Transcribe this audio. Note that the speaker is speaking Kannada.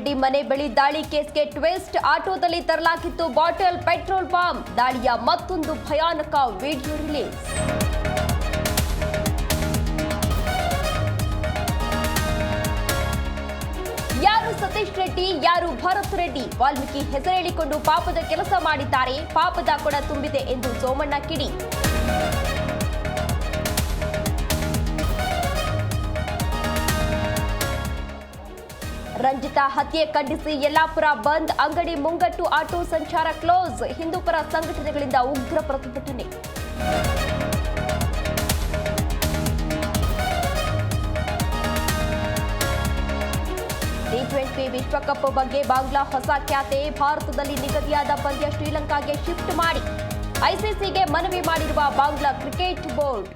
ರೆಡ್ಡಿ ಮನೆ ಬಳಿ ದಾಳಿ ಕೇಸ್ಗೆ ಟ್ವಿಸ್ಟ್. ಆಟೋದಲ್ಲಿ ತರಲಾಗಿತ್ತು ಬಾಟಲ್, ಪೆಟ್ರೋಲ್ ಬಾಂಬ್. ದಾಳಿಯ ಮತ್ತೊಂದು ಭಯಾನಕ ವಿಡಿಯೋ ರಿಲೀಸ್. ಯಾರು ಸತೀಶ್ ರೆಡ್ಡಿ, ಯಾರು ಭರತ್ ರೆಡ್ಡಿ? ವಾಲ್ಮೀಕಿ ಹೆಸರೇಳಿಕೊಂಡು ಪಾಪದ ಕೆಲಸ ಮಾಡಿದ್ದಾರೆ. ಪಾಪದ ಕೊಡ ತುಂಬಿದೆ ಎಂದು ಸೋಮಣ್ಣ ಕಿಡಿ. ರಂಜಿತಾ ಹತ್ಯೆ ಖಂಡಿಸಿ ಯಲ್ಲಾಪುರ ಬಂದ್ ಅಂಗಡಿ ಮುಂಗಟ್ಟು ಆಟೋ ಸಂಚಾರ ಕ್ಲೋಸ್. ಹಿಂದೂಪರ ಸಂಘಟನೆಗಳಿಂದ ಉಗ್ರ ಪ್ರತಿಭಟನೆ. ಟಿ ಟ್ವೆಂಟಿ ವಿಶ್ವಕಪ್ ಬಗ್ಗೆ ಬಾಂಗ್ಲಾ ಹೊಸ ಖ್ಯಾತೆ ಭಾರತದಲ್ಲಿ ನಿಗದಿಯಾದ ಪಂದ್ಯ ಶ್ರೀಲಂಕಾಗೆ ಶಿಫ್ಟ್ ಮಾಡಿ. ಐಸಿಸಿಗೆ ಮನವಿ ಮಾಡಿರುವ ಬಾಂಗ್ಲಾ ಕ್ರಿಕೆಟ್ ಬೋರ್ಡ್.